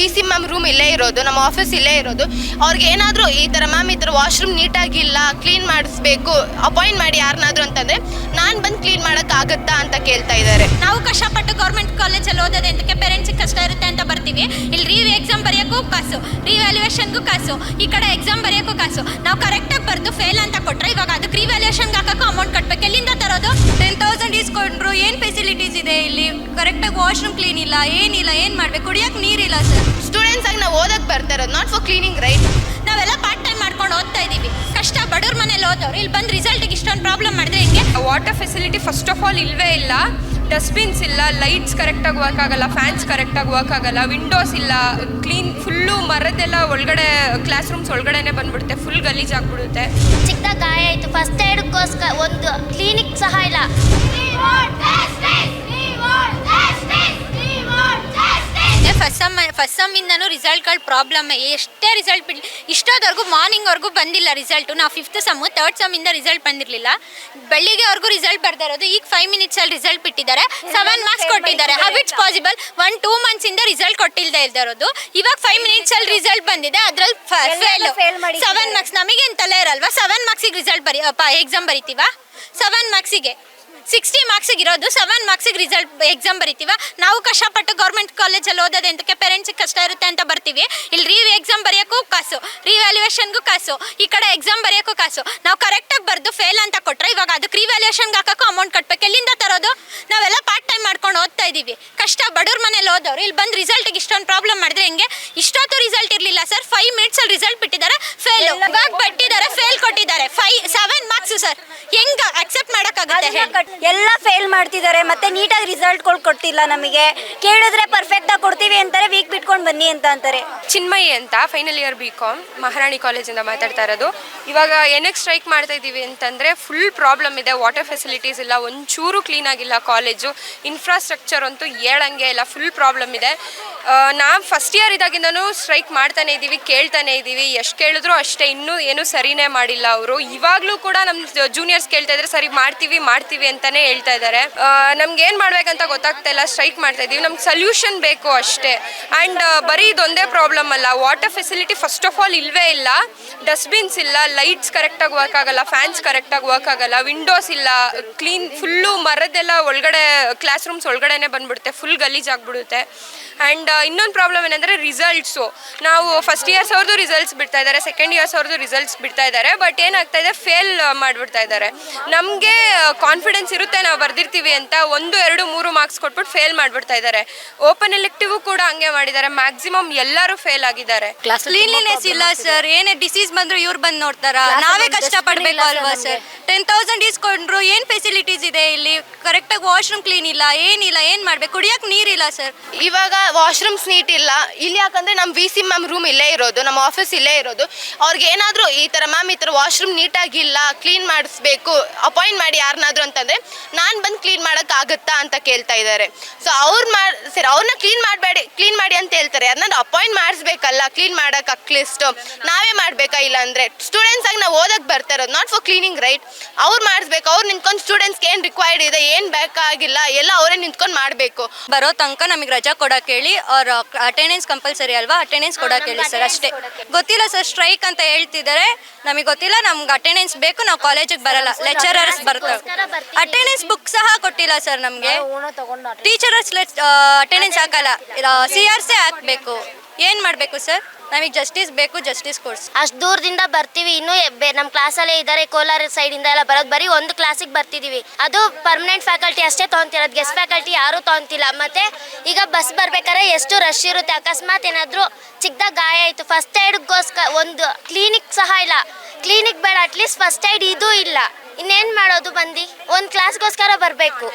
V C ma'am room ಇಲ್ಲೇ ಇರೋದು, ನಮ್ಮ ಆಫೀಸ್ ಇಲ್ಲೇ ಇರೋದು. ಅವ್ರಿಗೆ ಏನಾದರೂ ಈ ಥರ ಮ್ಯಾಮ್ ಈ ಥರ ವಾಶ್ರೂಮ್ ನೀಟಾಗಿಲ್ಲ ಕ್ಲೀನ್ ಮಾಡಿಸ್ಬೇಕು, ಅಪಾಯಿಂಟ್ ಮಾಡಿ ಯಾರನ್ನಾದ್ರೂ ಅಂತಂದರೆ ಮಾಡೋಕ್ಕಾಗತ್ತಾ ಅಂತ ಕೇಳ್ತಾ ಇದ್ದಾರೆ. ನಾವು ಕಷ್ಟಪಟ್ಟು ಗೌರ್ಮೆಂಟ್ ಕಾಲೇಜಲ್ಲಿ ಓದೋದು ಎಂತಕ್ಕೆ ಪೇರೆಂಟ್ಸಿಗೆ ಕಷ್ಟ ಇರುತ್ತೆ ಅಂತ ಬರ್ತೀವಿ. ಇಲ್ಲಿ ರೀ ಎಕ್ಸಾಮ್ ಬರೆಯೋಕ್ಕೂ ಕಾಸು ರಿವ್ಯಾಲ್ಯೂಯೇಷನ್ಗೂ ಕಾಸು ಈ ಕಡೆ ಎಕ್ಸಾಮ್ ಬರೆಯೋಕ್ಕೂ ಕಾಸು. ನಾವು ಕರೆಕ್ಟಾಗಿ ಬರೆದು ಫೇಲ್ ಅಂತ ಕೊಟ್ಟರೆ ಇವಾಗ ಅದಕ್ಕೆ ರಿವ್ಯಾಲ್ಯೂಯೇಷನ್ಗೆ ಹಾಕೋಕ್ಕೂ ಅಮೌಂಟ್ ಕಟ್ಟಬೇಕು ಎಲ್ಲಿಂದ ತರೋದು? ಟೆನ್ ತೌಸಂಡ್ ಇಸ್ಕೊಂಡ್ರು ಏನು ಫೆಸಿಲಿಟೀಸ್ ಇದೆ ಇಲ್ಲಿ? ಕರೆಕ್ಟಾಗಿ ವಾಶ್ರೂಮ್ ಕ್ಲೀನ್ ಇಲ್ಲ ಏನಿಲ್ಲ ಏನು ಮಾಡಬೇಕು? ಕುಡಿಯೋಕೆ ನೀರಿಲ್ಲ ಸರ್ ಸ್ಟೂಡೆಂಟ್ಸ್ ಆಗಿ ನಾವು ಓದಕ್ಕೆ ಬರ್ತಾ ಇರೋದು ನಾಟ್ ಫಾರ್ ಕ್ಲೀನಿಂಗ್ ರೈಟ್ ನಾವೆಲ್ಲ ಪಾರ್ಟ್ ಟೈಮ್ ಇಲ್ಲಿ ಬಂದು ರಿಸಲ್ಟಿಗೆ ಇಷ್ಟೊಂದು ಪ್ರಾಬ್ಲಮ್ ಮಾಡಿದ್ರೆ ಹಿಂಗೆ? Water facility first of all ಇಲ್ಲವೇ ಇಲ್ಲ. ಡಸ್ಟ್ಬಿನ್ಸ್ ಇಲ್ಲ ಲೈಟ್ಸ್ ಕರೆಕ್ಟಾಗಿ ವರ್ಕ್ ಆಗಲ್ಲ ಫ್ಯಾನ್ಸ್ ಕರೆಕ್ಟಾಗಿ ವರ್ಕ್ ಆಗಲ್ಲ ವಿಂಡೋಸ್ ಇಲ್ಲ. ಕ್ಲೀನ್ ಫುಲ್ಲು ಮರದೆಲ್ಲ ಒಳಗಡೆ ಕ್ಲಾಸ್ ರೂಮ್ಸ್ ಒಳಗಡೆನೆ ಬಂದ್ಬಿಡುತ್ತೆ. ಫುಲ್ ಗಲೀಜ್ ಆಗ್ಬಿಡುತ್ತೆ. ಚಿಕ್ಕದಾಗ ಗಾಯ ಆಯಿತು. ಫಸ್ಟ್ ಏಡ್ಗೋಸ್ಕರ ಒಂದು ಕ್ಲಿನಿಕ್ ಸಹ ಇಲ್ಲ. ಫಸ್ಟ್ ಸಮ್ ಫಸ್ಟ್ ಸಮ್ಮಿಂದನೂ ರಿಸಲ್ಟ್ಗಳು ಪ್ರಾಬ್ಲಮ್ ಎಷ್ಟೇ ರಿಸಲ್ಟ್ ಬಿಡಲಿ ಇಷ್ಟೋದವರೆಗೂ ಮಾರ್ನಿಂಗ್ವರೆಗೂ ಬಂದಿಲ್ಲ ರಿಸಲ್ಟು ನಾವು ಫಿಫ್ತ್ ಸಮ್ಮು ತರ್ಡ್ ಸಮ್ಮಿಂದ ರಿಸಲ್ಟ್ ಬಂದಿರಲಿಲ್ಲ. ಬೆಳಿಗ್ಗೆವರೆಗೂ ರಿಸಲ್ಟ್ ಬರ್ದಿರೋದು ಈಗ ಫೈವ್ ಮಿನಿಟ್ಸಲ್ಲಿ ರಿಸಲ್ಟ್ ಬಿಟ್ಟಿದ್ದಾರೆ. ಸೆವೆನ್ ಮಾರ್ಕ್ಸ್ ಕೊಟ್ಟಿದ್ದಾರೆ. ಇಟ್ಸ್ ಪಾಸಿಬಲ್ ಒನ್ ಟೂ ಮಂತ್ಸಿಂದ ರಿಸಲ್ಟ್ ಕೊಟ್ಟಿಲ್ಲದೆ ಇಲ್ದಿರೋದು ಇವಾಗ ಫೈವ್ ಮಿನಿಟ್ಸಲ್ಲಿ ರಿಸಲ್ಟ್ ಬಂದಿದೆ. ಅದ್ರಲ್ಲಿ ಫೇಲ್ ಸೆವೆನ್ ಮಾರ್ಕ್ಸ್ ನಮಗೇನು ತಲೆ ಇರಲ್ವಾ? ಸೆವೆನ್ ಮಾರ್ಕ್ಸಿಗೆ ರಿಸಲ್ಟ್ ಬರಿ ಎಕ್ಸಾಮ್ ಬರಿತೀವಾ? ಸೆವೆನ್ ಮಾರ್ಕ್ಸಿಗೆ ಸಿಕ್ಸ್ಟಿ ಮಾರ್ಕ್ಸಿಗೆ ಇರೋದು ಸೆವೆನ್ ಮಾರ್ಕ್ಸಿಗೆ ರಿಸಲ್ಟ್ ಎಕ್ಸಾಮ್ ಬರಿತೀವ. ನಾವು ಕಷ್ಟಪಟ್ಟು ಗೌರ್ಮೆಂಟ್ ಕಾಲೇಜಲ್ಲಿ ಓದೋದು ಎಂತಕ್ಕೆ ಪೇರೆಂಟ್ಸಿಗೆ ಕಷ್ಟ ಇರುತ್ತೆ ಅಂತ ಬರ್ತೀವಿ. ಇಲ್ಲಿ ರೀ ಎಕ್ಸಾಮ್ ಬರೆಯೋಕ್ಕೂ ಕಾಸು ರಿವ್ಯಾಲ್ಯೂಯೇಷನ್ಗೂ ಕಾಸು, ಈ ಕಡೆ ಎಕ್ಸಾಮ್ ಬರೆಯೋಕ್ಕೂ ಕಾಸು. ನಾವು ಕರೆಕ್ಟಾಗಿ ಬರೆದು ಫೇಲ್ ಅಂತ ಕೊಟ್ಟರೆ ಇವಾಗ ಅದಕ್ಕೆ ರಿವ್ಯಾಲ್ಯೂಯೇಷನ್ಗೆ ಹಾಕೋಕ್ಕೂ ಅಮೌಂಟ್ ಕಟ್ಟಬೇಕು ಎಲ್ಲಿಂದ ತರೋದು? ನಾವೆಲ್ಲ ಪಾರ್ಟ್ ಟೈಮ್ ಮಾಡ್ಕೊಂಡು ಓದ್ತಾ ಇದ್ದೀವಿ. ಕಷ್ಟ ಬಡವ್ರ ಮನೇಲಿ ಓದೋರು, ಇಲ್ಲಿ ಬಂದು ರಿಸಲ್ಟ್ಗೆ ಇಷ್ಟೊಂದು ಪ್ರಾಬ್ಲಮ್ ಮಾಡಿದ್ರೆ ಹೆಂಗೆ? ಇಷ್ಟೊತ್ತು ರಿಸಲ್ಟ್ ಇರಲಿಲ್ಲ ಸರ್ ಫೈವ್ ಮಿನಿಟ್ಸಲ್ಲಿ ರಿಸಲ್ಟ್ ಬಿಟ್ಟಿದ್ದಾರೆ ಫೇಲ್ ಇವಾಗ ಬಿಟ್ಟಿದ್ದಾರೆ ಫೇಲ್ ಕೊಟ್ಟಿದ್ದಾರೆ. ಫೈ ಸೆವೆನ್ ಮಾರ್ಕ್ಸು ಸರ್ ಹೆಂಗೆ? ಅಕ್ಸೆಪ್ಟ್ ಎಲ್ಲ ಫೇಲ್ ಮಾಡ್ತಿದ್ದಾರೆ ಮತ್ತೆ ನೀಟಾಗಿ ರಿಸಲ್ಟ್ಗಳು ಕೊಡ್ತಿಲ್ಲ ನಮಗೆ. ಕೇಳಿದ್ರೆ ಪರ್ಫೆಕ್ಟ್ ಆಗಿ ಕೊಡ್ತೀವಿ ಅಂತಾರೆ ವೀಕ್ ಬಿಟ್ಕೊಂಡು ಬನ್ನಿ ಅಂತ ಅಂತಾರೆ. ಚಿನ್ಮಯಿ ಅಂತ final year B Com Maharani ಕಾಲೇಜಿಂದ ಮಾತಾಡ್ತಾ ಇರೋದು. ಇವಾಗ ಏನಕ್ಕೆ ಸ್ಟ್ರೈಕ್ ಮಾಡ್ತಾ ಇದ್ದೀವಿ ಅಂತಂದರೆ ಫುಲ್ ಪ್ರಾಬ್ಲಮ್ ಇದೆ. ವಾಟರ್ ಫೆಸಿಲಿಟೀಸ್ ಇಲ್ಲ ಒಂಚೂರು ಕ್ಲೀನ್ ಆಗಿಲ್ಲ ಕಾಲೇಜು ಇನ್ಫ್ರಾಸ್ಟ್ರಕ್ಚರ್ ಅಂತೂ ಹೇಳಂಗೆ ಇಲ್ಲ ಫುಲ್ ಪ್ರಾಬ್ಲಮ್ ಇದೆ. ನಾವು ಫಸ್ಟ್ ಇಯರ್ ಇದಾಗಿಂದನೂ ಸ್ಟ್ರೈಕ್ ಮಾಡ್ತಾನೆ ಇದ್ದೀವಿ ಕೇಳ್ತಾನೆ ಇದ್ದೀವಿ ಎಷ್ಟು ಕೇಳಿದ್ರು ಅಷ್ಟೇ, ಇನ್ನೂ ಏನೂ ಸರಿನೇ ಮಾಡಿಲ್ಲ ಅವರು. ಇವಾಗಲೂ ಕೂಡ ನಮ್ಮ ಜೂನಿಯರ್ಸ್ ಕೇಳ್ತಾ ಇದ್ರೆ, ಸರಿ, ಮಾಡ್ತೀವಿ ಮಾಡ್ತೀವಿ ಅಂತಾನೆ ಹೇಳ್ತಾ ಇದ್ದಾರೆ ನಮ್ಗೆ ಏನು ಮಾಡ್ಬೇಕಂತ ಗೊತ್ತಾಗ್ತಾ ಇಲ್ಲ ಸ್ಟ್ರೈಕ್ ಮಾಡ್ತಾ ಇದ್ದೀವಿ ನಮ್ಗೆ ಸೊಲ್ಯೂಷನ್ ಬೇಕು ಅಷ್ಟೇ. ಆ್ಯಂಡ್ ಬರೀ ಇದೊಂದೇ ಪ್ರಾಬ್ಲಮ್ ಅಲ್ಲ. Water facility first of all ಇಲ್ಲವೇ ಇಲ್ಲ. ಡಸ್ಟ್ಬಿನ್ಸ್ ಇಲ್ಲ ಲೈಟ್ಸ್ ಕರೆಕ್ಟಾಗಿ ವರ್ಕ್ ಆಗಲ್ಲ ಫ್ಯಾನ್ಸ್ ಕರೆಕ್ಟಾಗಿ ವರ್ಕ್ ಆಗಲ್ಲ ವಿಂಡೋಸ್ ಇಲ್ಲ. ಕ್ಲೀನ್ ಫುಲ್ಲು ಮರದೆಲ್ಲ ಒಳಗಡೆ ಕ್ಲಾಸ್ ರೂಮ್ಸ್ ಒಳಗಡೆನೆ ಬಂದ್ಬಿಡುತ್ತೆ ಫುಲ್ ಗಲೀಜ್ ಆಗಿಬಿಡುತ್ತೆ. ಆ್ಯಂಡ್ ಇನ್ನೊಂದು ಪ್ರಾಬ್ಲಮ್ ಏನಂದರೆ ರಿಸಲ್ಟ್ಸು ನಾವು ಫಸ್ಟ್ ಇಯರ್ಸ್ ಅವ್ರದ್ದು ರಿಸಲ್ಟ್ಸ್ ಬಿಡ್ತಾ ಇದ್ದಾರೆ ಸೆಕೆಂಡ್ ಇಯರ್ಸ್ ಅವ್ರದ್ದು ರಿಸಲ್ಟ್ಸ್ ಬಿಡ್ತಾ ಇದ್ದಾರೆ ಬಟ್ ಏನಾಗ್ತಾ ಇದೆ ಫೇಲ್ ಮಾಡಿಬಿಡ್ತಾ ಇದ್ದಾರೆ. ನಮಗೆ ಕಾನ್ಫಿಡೆನ್ಸ್ ಇರುತ್ತೆ ನಾವು ಬರ್ದಿರ್ತೀವಿ ಅಂತ ಒಂದು ಎರಡು ಮೂರು ಮಾರ್ಕ್ಸ್ ಕೊಟ್ಬಿಟ್ಟು ಫೇಲ್ ಮಾಡಿಬಿಡ್ತಾ ಇದ್ದಾರೆ. ಓಪನ್ ಎಲೆಕ್ಟಿವ್ ಕೂಡ ಹಂಗೆ ಮಾಡಿದ್ದಾರೆ ಮ್ಯಾಕ್ಸಿಮಮ್ ಎಲ್ಲರೂ ಫೇಲ್ ಆಗಿದ್ದಾರೆ. ಕ್ಲೀನ್ಲಿನೆಸ್ ಇಲ್ಲ ಸರ್ ಏನೇ ಡಿಸೀಸ್ ಬಂದ್ರು ಇವ್ರು ಬಂದು ನೋಡ್ತಾರ? ನಾವೇ ಕಷ್ಟಪಡಬೇಕು ಅಲ್ವಾ ಸರ್ ಟೆನ್ ತೌಸಂಡ್ ಇಸ್ಕೊಂಡ್ರು ಏನ್ ಫೆಸಿಲಿಟೀಸ್ ಇದೆ ಇಲ್ಲಿ? ಕರೆಕ್ಟಾಗಿ ವಾಶ್ರೂಮ್ ಕ್ಲೀನ್ ಇಲ್ಲ ಏನಿಲ್ಲ ಏನ್ ಮಾಡ್ಬೇಕು? ಕುಡಿಯೋಕೆ ನೀರಿಲ್ಲ ಸರ್ ಇವಾಗ ವಾಶ್ರೂಮ್ಸ್ ನೀಟ್ ಇಲ್ಲ. ಇಲ್ಲಿ ಯಾಕಂದ್ರೆ ನಮ್ಮ ವಿ ಸಿ ಮ್ಯಾಮ್ ರೂಮ್ ಇಲ್ಲೇ ಇರೋದು, ನಮ್ಮ ಆಫೀಸ್ ಇಲ್ಲೇ ಇರೋದು. ಅವ್ರಿಗೆ ಏನಾದರೂ ಈ ಥರ ಮ್ಯಾಮ್ ಈ ಥರ ವಾಶ್ರೂಮ್ ನೀಟಾಗಿಲ್ಲ ಕ್ಲೀನ್ ಮಾಡಿಸ್ಬೇಕು ಅಪಾಯಿಂಟ್ ಮಾಡಿ ಯಾರನ್ನಾದ್ರೂ ಅಂತಂದರೆ ನಾನು ಬಂದು ಕ್ಲೀನ್ ಮಾಡೋಕ್ಕಾಗತ್ತಾ ಅಂತ ಕೇಳ್ತಾ ಇದ್ದಾರೆ ಸೊ ಅವ್ರು ಮಾಡಿ, ಸರಿ ಅವ್ರನ್ನ ಕ್ಲೀನ್ ಮಾಡಬೇಡಿ ಕ್ಲೀನ್ ಮಾಡಿ ಅಂತ ಹೇಳ್ತಾರೆ. ಅದನ್ನ ಅಪಾಯಿಂಟ್ ಮಾಡಿಸ್ಬೇಕಲ್ಲ ಕ್ಲೀನ್ ಮಾಡೋಕೆ ಅಟ್ಲೀಸ್ಟ್ ನಾವೇ ಮಾಡಬೇಕಾ ಇಲ್ಲ ಅಂದರೆ ಸ್ಟೂಡೆಂಟ್ಸ್ ಆಗಿ ನಾವು ಓದಕ್ಕೆ ಬರ್ತಾ ಇರೋದು ನಾಟ್ ಫಾರ್ ಕ್ಲೀನಿಂಗ್ ರೈಟ್ ಅವ್ರು ಮಾಡಿಸ್ಬೇಕು, ಅವ್ರು ನಿಂತ್ಕೊಂಡು ಸ್ಟೂಡೆಂಟ್ಸ್ಗೆ ಏನು ರಿಕ್ವೈರ್ಡ್ ಇದೆ, ಏನು ಬೇಕಾಗಿಲ್ಲ, ಎಲ್ಲ ಅವರೇ ನಿಂತ್ಕೊಂಡು ಮಾಡಬೇಕು. ಬರೋ ತನಕ ನಮಗೆ ರಜಾ ಕೊಡಕ್ ಹೇಳಿ ಅವ್ರ ಅಟೆಂಡೆನ್ಸ್ ಕಂಪಲ್ಸರಿ ಅಲ್ವಾ? ಅಟೆಂಡೆನ್ಸ್ ಕೊಡಕ್ಕೆ ಹೇಳಿ ಸರ್ ಅಷ್ಟೇ. ಗೊತ್ತಿಲ್ಲ ಸರ್ ಸ್ಟ್ರೈಕ್ ಅಂತ ಹೇಳ್ತಿದ್ದಾರೆ. ನಮಗೆ ಗೊತ್ತಿಲ್ಲ ನಮ್ಗೆ ಅಟೆಂಡೆನ್ಸ್ ಬೇಕು ನಾವು ಕಾಲೇಜಿಗೆ ಬರಲ್ಲ. ಲೆಕ್ಚರರ್ಸ್ ಬರ್ತಾರೆ ಅಟೆಂಡೆನ್ಸ್ ಬುಕ್ ಸಹ ಕೊಟ್ಟಿಲ್ಲ ಸರ್ ನಮಗೆ. ಟೀಚರರ್ಸ್ ಅಟೆಂಡೆನ್ಸ್ ಹಾಕಲ್ಲ. ಸಿ ಆರ್ ಸಿ ಹಾಕ್ಬೇಕು. ಏನು ಮಾಡಬೇಕು ಸರ್? ನಮಗೆ ಜಸ್ಟಿಸ್ ಬೇಕು ಜಸ್ಟಿಸ್ ಕೋರ್ಸ್ ಅಷ್ಟು ದೂರದಿಂದ ಬರ್ತೀವಿ. ಇನ್ನೂ ನಮ್ಮ ಕ್ಲಾಸಲ್ಲೇ ಇದ್ದಾರೆ ಕೋಲಾರ ಸೈಡಿಂದ ಎಲ್ಲ ಬರೋದು. ಬರೀ ಒಂದು ಕ್ಲಾಸಿಗೆ ಬರ್ತಿದ್ದೀವಿ ಅದು ಪರ್ಮನೆಂಟ್ ಫ್ಯಾಕಲ್ಟಿ ಅಷ್ಟೇ ತೊಗೊಂತಿರೋದು. ಗೆಸ್ಟ್ ಫ್ಯಾಕಲ್ಟಿ ಯಾರೂ ತೊಗೊಂತಿಲ್ಲ. ಮತ್ತೆ ಈಗ ಬಸ್ ಬರ್ಬೇಕಾದ್ರೆ ಎಷ್ಟು ರಶ್ ಇರುತ್ತೆ? ಅಕಸ್ಮಾತ್ ಏನಾದರೂ ಚಿಕ್ಕದಾಗ ಗಾಯ ಆಯಿತು. ಫಸ್ಟ್ ಏಡ್ಗೋಸ್ಕರ ಒಂದು ಕ್ಲಿನಿಕ್ ಸಹ ಇಲ್ಲ. ಕ್ಲಿನಿಕ್ ಬೇಡ. ಅಟ್ಲೀಸ್ಟ್ ಫಸ್ಟ್ ಏಡ್ ಇದು ಇಲ್ಲ. ಇನ್ನೇನು ಮಾಡೋದು ಬಂದು? ಒಂದು ಕ್ಲಾಸ್ಗೋಸ್ಕರ ಬರಬೇಕು.